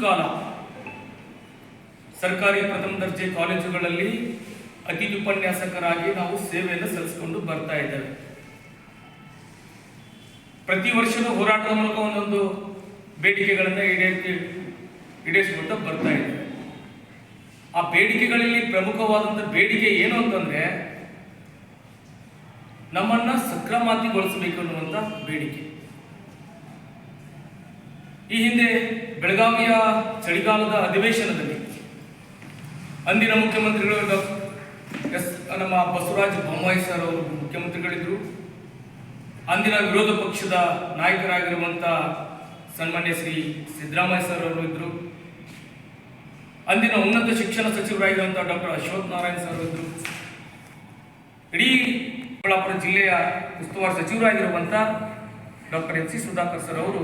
ಕಾಲ ಸರ್ಕಾರಿ ಪ್ರಥಮ ದರ್ಜೆ ಕಾಲೇಜುಗಳಲ್ಲಿ ಅತಿಥಿ ಉಪನ್ಯಾಸಕರಾಗಿ ನಾವು ಸೇವೆಯನ್ನು ಸಲ್ಲಿಸಿಕೊಂಡು ಬರ್ತಾ ಇದ್ದೇವೆ. ಪ್ರತಿ ವರ್ಷದ ಹೋರಾಟದ ಮೂಲಕ ಒಂದೊಂದು ಬೇಡಿಕೆಗಳನ್ನು ಈಡೇರಿಕೆ, ಈಡೇರಿಸಿಕೊಳ್ತಾ ಬರ್ತಾ ಇದೆ ಆ ಬೇಡಿಕೆಗಳಲ್ಲಿ ಪ್ರಮುಖವಾದಂಥ ಬೇಡಿಕೆ ಏನು ಅಂತಂದ್ರೆ ನಮ್ಮನ್ನ ಸಕ್ರಮಾತಿಗೊಳಿಸಬೇಕು ಅನ್ನುವಂಥ ಬೇಡಿಕೆ. ಈ ಹಿಂದೆ ಬೆಳಗಾವಿಯ ಚಳಿಗಾಲದ ಅಧಿವೇಶನದಲ್ಲಿ ಅಂದಿನ ಮುಖ್ಯಮಂತ್ರಿಗಳು ಎಸ್. ನಮ್ಮ ಬಸವರಾಜ ಬೊಮ್ಮಾಯಿ ಸರ್ ಅವರು ಮುಖ್ಯಮಂತ್ರಿಗಳಿದ್ದರು. ಅಂದಿನ ವಿರೋಧ ಪಕ್ಷದ ನಾಯಕರಾಗಿರುವಂಥ ಸನ್ಮಾನ್ಯ ಶ್ರೀ ಸಿದ್ದರಾಮಯ್ಯ ಸರ್ ಅವರು ಇದ್ದರು. ಅಂದಿನ ಉನ್ನತ ಶಿಕ್ಷಣ ಸಚಿವರಾಗಿರುವಂಥ ಡಾಕ್ಟರ್ ಅಶ್ವಥ್ ನಾರಾಯಣ ಸರ್ ಇದ್ದರು. ಇಡೀ ಚಿಕ್ಕಬಳ್ಳಾಪುರ ಜಿಲ್ಲೆಯ ಉಸ್ತುವಾರಿ ಸಚಿವರಾಗಿರುವಂಥ doctor N. C. Sudhakar sir ಅವರು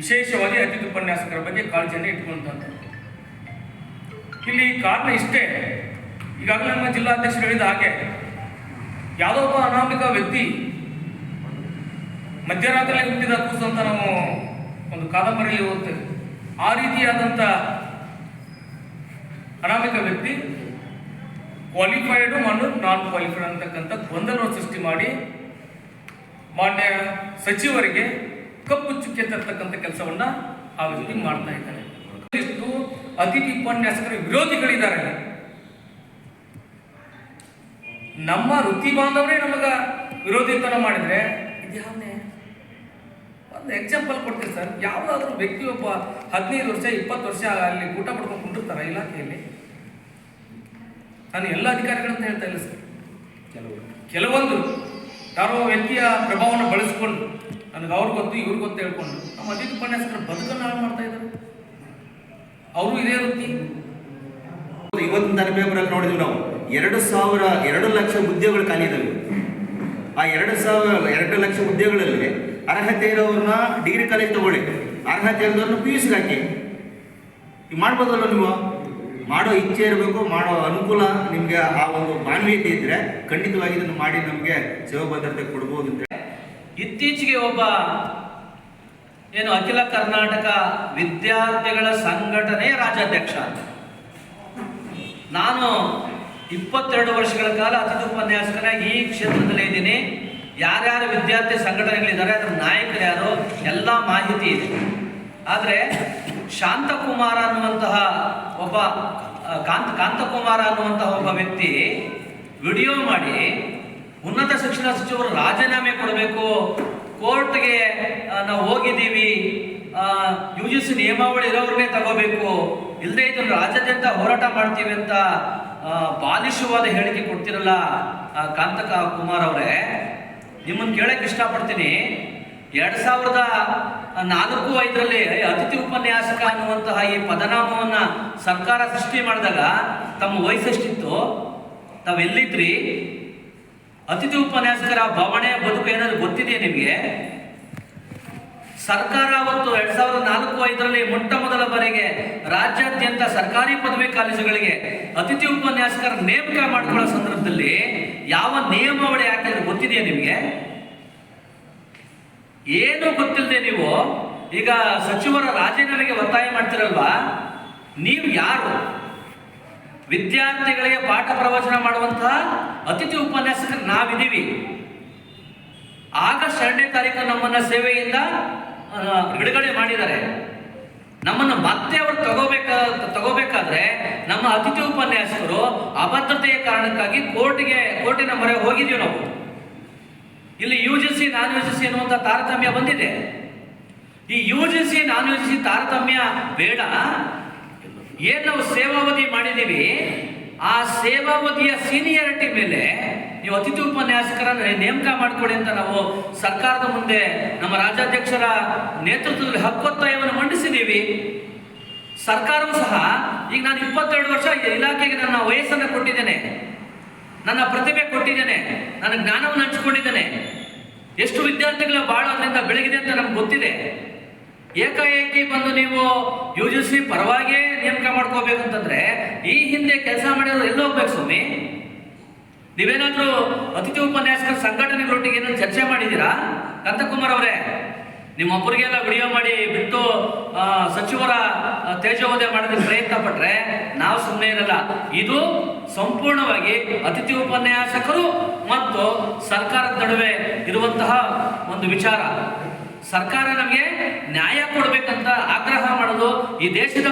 ವಿಶೇಷವಾಗಿ ಅತಿಥಿ ಉಪನ್ಯಾಸಕರ ಬಗ್ಗೆ ಕಾಳಜಿಯನ್ನು ಇಟ್ಕೊಂತಂತ ಇಲ್ಲಿ ಕಾರಣ ಇಷ್ಟೇ. ಈಗಾಗಲೇ ನಮ್ಮ ಜಿಲ್ಲಾಧ್ಯಕ್ಷರು ಹೇಳಿದ ಹಾಗೆ ಯಾವುದೋ ಅನಾಮಿಕ ವ್ಯಕ್ತಿ ಮಧ್ಯರಾತ್ರಿ ಹುಟ್ಟಿದ ಕೂಸು ಅಂತ ನಾವು ಒಂದು ಕಾದಂಬರಿಯಲ್ಲಿ ಓದ್ತೇವೆ. ಆ ರೀತಿಯಾದಂಥ ಅನಾಮಿಕ ವ್ಯಕ್ತಿ ಕ್ವಾಲಿಫೈಡ್ ಮಾಡು ನಾನ್ ಕ್ವಾಲಿಫೈಡ್ ಅಂತಕ್ಕಂಥ ಗೊಂದಲವನ್ನು ಸೃಷ್ಟಿ ಮಾಡಿ ಮಾನ್ಯ ಸಚಿವರಿಗೆ ಕಪ್ಪು ಚುಕ್ಕೆ ತರ್ತಕ್ಕಂಥ ಕೆಲಸವನ್ನ ಆ ವ್ಯಕ್ತಿ ಮಾಡ್ತಾ ಇದ್ದಾರೆ ಅತಿಥಿ ಉಪನ್ಯಾಸಕರ ವಿರೋಧಿಗಳಿದ್ದಾರೆ. ನಮ್ಮ ವೃತ್ತಿ ಬಾಂಧವರೇ ನಮಗ ವಿರೋಧಿತನ ಮಾಡಿದ್ರೆ ಇದ್ಯಾವನೇ ಒಂದು ಎಕ್ಸಾಂಪಲ್ ಕೊಡ್ತೀನಿ ಸರ್. ಯಾವುದಾದ್ರೂ ವ್ಯಕ್ತಿ ಒಬ್ಬ ಹದಿನೈದು ವರ್ಷ ಇಪ್ಪತ್ತು ವರ್ಷ ಅಲ್ಲಿ ಊಟ ಪಡ್ಕೊಂಡು ಕುಂಡಿರ್ತಾರ ಇಲಾಖೆಯಲ್ಲಿ ನಾನು ಎಲ್ಲ ಅಧಿಕಾರಿಗಳಂತ ಹೇಳ್ತಾ ಇಲ್ಲ ಸರ್. ಕೆಲವೊಂದು ಯಾರೋ ವ್ಯಕ್ತಿಯ ಪ್ರಭಾವವನ್ನು ಬಳಸಿಕೊಂಡು ನನಗೆ ಅವ್ರಿಗೆ ಗೊತ್ತು, ಇವ್ರಿಗೆ ಗೊತ್ತು ಹೇಳ್ಕೊಂಡು. ನಮ್ಮ ಅತಿಥಿ ಉಪನ್ಯಾಸಕರ ಬದುಕನ್ನು ಹಾಳು ಮಾಡ್ತಾ ಇದ್ದಾರೆ. ಅವರು ಇದೇ ವೃತ್ತಿ. ಇವತ್ತಿನ ತನ್ನ ಪೇಪರಲ್ಲಿ ನೋಡಿದ್ವಿ ನಾವು. ಎರಡು ಸಾವಿರ, ಎರಡು ಲಕ್ಷ ಹುದ್ದೆಗಳು ಖಾಲಿ ಇದ್ದಾವೆ ಆ ಎರಡು ಸಾವಿರ, ಎರಡು ಲಕ್ಷ ಹುದ್ದೆಗಳಲ್ಲಿ ಅರ್ಹತೆ ಇರೋರನ್ನ ಡಿಗ್ರಿ ಕಾಲೇಜ್ ತಗೊಳ್ಳಿ. ಅರ್ಹತೆ ಇರೋದವ್ರನ್ನ ಪಿ ಯು ಸಿ ಹಾಕಿ. ಮಾಡ್ಬೋದಲ್ಲ ನೀವು? ಮಾಡೋ ಇಚ್ಛೆ ಇರಬೇಕು, ಮಾಡೋ ಅನುಕೂಲ ನಿಮಗೆ ಆ ಒಂದು ಮಾನವೀಯತೆ ಇದ್ದರೆ ಖಂಡಿತವಾಗಿ ಇದನ್ನು ಮಾಡಿ ನಮಗೆ ಸೇವಾ ಭದ್ರತೆ ಕೊಡ್ಬೋದು ಅಂತ ಇತ್ತೀಚೆಗೆ ಒಬ್ಬ ಏನು ಅಖಿಲ ಕರ್ನಾಟಕ ವಿದ್ಯಾರ್ಥಿಗಳ ಸಂಘಟನೆಯ ರಾಜ್ಯಾಧ್ಯಕ್ಷ. ನಾನು ಇಪ್ಪತ್ತೆರಡು ವರ್ಷಗಳ ಕಾಲ ಅತಿಥಿ ಉಪನ್ಯಾಸಕನಾಗಿ ಈ ಕ್ಷೇತ್ರದಲ್ಲೇ ಇದ್ದೀನಿ. ಯಾರ್ಯಾರು ವಿದ್ಯಾರ್ಥಿ ಸಂಘಟನೆಗಳಿದ್ದಾರೆ, ಅದರ ನಾಯಕರು ಯಾರು, ಎಲ್ಲ ಮಾಹಿತಿ ಇದೆ. ಆದರೆ ಶಾಂತಕುಮಾರ ಅನ್ನುವಂತಹ ಒಬ್ಬ ಕಾಂತ, ಕಾಂತಕುಮಾರ ಅನ್ನುವಂತಹ ಒಬ್ಬ ವ್ಯಕ್ತಿ ವಿಡಿಯೋ ಮಾಡಿ ಶಿಕ್ಷಣ ಸಚಿವರು ರಾಜೀನಾಮೆ ಕೊಡಬೇಕು. ಕೋರ್ಟ್ಗೆ ನಾವು ಹೋಗಿದ್ದೀವಿ. ಯು ಜಿ ಸಿ ನಿಯಮಾವಳಿ ಇರೋವ್ರನ್ನೇ ತಗೋಬೇಕು. ಇಲ್ಲದೆ ಇದನ್ನು ರಾಜ್ಯಾದ್ಯಂತ ಹೋರಾಟ ಮಾಡ್ತೀವಿ ಅಂತ ಬಾಲಿಶವಾದ ಹೇಳಿಕೆ ಕೊಡ್ತಿರಲ್ಲ ಕಾಂತಕ ಕುಮಾರ್ ಅವರೇ. ನಿಮ್ಮನ್ನು ಕೇಳಕ್ಕೆ ಇಷ್ಟಪಡ್ತೀನಿ. ಎರಡು ಸಾವಿರದ ನಾಲ್ಕು ಐದರಲ್ಲಿ ಅತಿಥಿ ಉಪನ್ಯಾಸಕ ಅನ್ನುವಂತಹ ಈ ಪದನಾಮವನ್ನ ಸರ್ಕಾರ ಸೃಷ್ಟಿ ಮಾಡಿದಾಗ ತಮ್ಮ ವಯಸ್ಸೆಷ್ಟಿತ್ತು? ತಾವೆಲ್ಲಿದ್ರಿ? ಅತಿಥಿ ಉಪನ್ಯಾಸಕರ ಭಾವನೆ ಬದುಕು ಏನಾದ್ರು ಗೊತ್ತಿದೆ ನಿಮಗೆ? ಸರ್ಕಾರ ಅವತ್ತು ಎರಡ್ ಸಾವಿರದ ನಾಲ್ಕು ಐದರಲ್ಲಿ ಮೊಟ್ಟ ಮೊದಲ ಬಾರಿಗೆ ರಾಜ್ಯಾದ್ಯಂತ ಸರ್ಕಾರಿ ಪದವಿ ಕಾಲೇಜುಗಳಿಗೆ ಅತಿಥಿ ಉಪನ್ಯಾಸಕರ ನೇಮಕ ಮಾಡಿಕೊಳ್ಳೋ ಸಂದರ್ಭದಲ್ಲಿ ಯಾವ ನಿಯಮಾವಳಿ ಆಗ್ತದೆ ಗೊತ್ತಿದೆಯಾ ನಿಮಗೆ? ಏನು ಗೊತ್ತಿಲ್ಲದೆ ನೀವು? ಈಗ ಸಚಿವರ ರಾಜೀನಾಮೆಗೆ ಒತ್ತಾಯ ಮಾಡ್ತಿರಲ್ವಾ? ನೀವು ಯಾರು? ವಿದ್ಯಾರ್ಥಿಗಳಿಗೆ ಪಾಠ ಪ್ರವಚನ ಮಾಡುವಂತಹ ಅತಿಥಿ ಉಪನ್ಯಾಸಕರು ನಾವಿದ್ದೀವಿ. ಆಗಸ್ಟ್ ಎರಡನೇ ತಾರೀಕು ನಮ್ಮನ್ನ ಸೇವೆಯಿಂದ ಬಿಡುಗಡೆ ಮಾಡಿದ್ದಾರೆ. ನಮ್ಮನ್ನು ಮತ್ತೆ ಅವರು ತಗೋಬೇಕ, ತಗೋಬೇಕಾದ್ರೆ ನಮ್ಮ ಅತಿಥಿ ಉಪನ್ಯಾಸಕರು ಅಭದ್ರತೆಯ ಕಾರಣಕ್ಕಾಗಿ ಕೋರ್ಟ್ಗೆ, ಕೋರ್ಟಿನ ಮೊರೆ ಹೋಗಿದ್ದೀವಿ ನಾವು. ಇಲ್ಲಿ U G C non U G C ಅನ್ನುವಂಥ ತಾರತಮ್ಯ ಬಂದಿದೆ. ಈ U G C non U G C ತಾರತಮ್ಯ ಬೇಡ. ಏನ್ ನಾವು ಸೇವಾವಧಿ ಮಾಡಿದ್ದೀವಿ, ಆ ಸೇವಾವಧಿಯ ಸೀನಿಯರಿಟಿ ಮೇಲೆ ನೀವು ಅತಿಥಿ ಉಪನ್ಯಾಸಕರನ್ನು ನೇಮಕ ಮಾಡಿಕೊಡಿ ಅಂತ ನಾವು ಸರ್ಕಾರದ ಮುಂದೆ ನಮ್ಮ ರಾಜ್ಯಾಧ್ಯಕ್ಷರ ನೇತೃತ್ವದಲ್ಲಿ ಹಕ್ಕೊತ್ತಾಯವನ್ನು ಮಂಡಿಸಿದ್ದೀವಿ. ಸರ್ಕಾರವೂ ಸಹ ಈಗ ನಾನು ಇಪ್ಪತ್ತೆರಡು ವರ್ಷ ಇಲಾಖೆಗೆ ನನ್ನ ವಯಸ್ಸನ್ನು ಕೊಟ್ಟಿದ್ದೇನೆ. ನನ್ನ ಪ್ರತಿಭೆ ಕೊಟ್ಟಿದ್ದೇನೆ. ನನ್ನ ಜ್ಞಾನವನ್ನು ಹಂಚಿಕೊಂಡಿದ್ದೇನೆ. ಎಷ್ಟು ವಿದ್ಯಾರ್ಥಿಗಳ ಬಾಳು ಅದರಿಂದ ಬೆಳಗಿದೆ ಅಂತ ನಮ್ಗೆ ಗೊತ್ತಿದೆ. ಏಕಾಏಕಿ ಬಂದು ನೀವು ಯು ಜಿ ಸಿ ಪರವಾಗಿಯೇ ನೇಮಕ ಮಾಡ್ಕೋಬೇಕಂತಂದ್ರೆ ಈ ಹಿಂದೆ ಕೆಲಸ ಮಾಡಿರೋರು ಎಲ್ಲಿ ಹೋಗ್ಬೇಕು ಸ್ವಾಮಿ? ನೀವೇನಾದ್ರೂ ಅತಿಥಿ ಉಪನ್ಯಾಸಕರ ಸಂಘಟನೆಗಳೊಟ್ಟಿಗೆ ಏನಾದ್ರು ಚರ್ಚೆ ಮಾಡಿದ್ದೀರಾ? ಕಂತಕುಮಾರ್ ಅವರೇ, ನಿಮ್ಮೊಬ್ಬರಿಗೆಲ್ಲ ವಿಡಿಯೋ ಮಾಡಿ ಬಿಟ್ಟು ಸಚಿವರ ತೇಜೋದಯ ಮಾಡಿದ ಪ್ರಯತ್ನ ಪಟ್ರೆ ನಾವು ಸುಮ್ಮನೆ ಇರಲ್ಲ. ಇದು ಸಂಪೂರ್ಣವಾಗಿ ಅತಿಥಿ ಉಪನ್ಯಾಸಕರು ಮತ್ತು ಸರ್ಕಾರದ ನಡುವೆ ಇರುವಂತಹ ಒಂದು ವಿಚಾರ. ಸರ್ಕಾರ ನಮಗೆ ನ್ಯಾಯ ಕೊಡಬೇಕಂತ ಆಗ್ರಹ ಮಾಡೋದು ಈ ದೇಶದ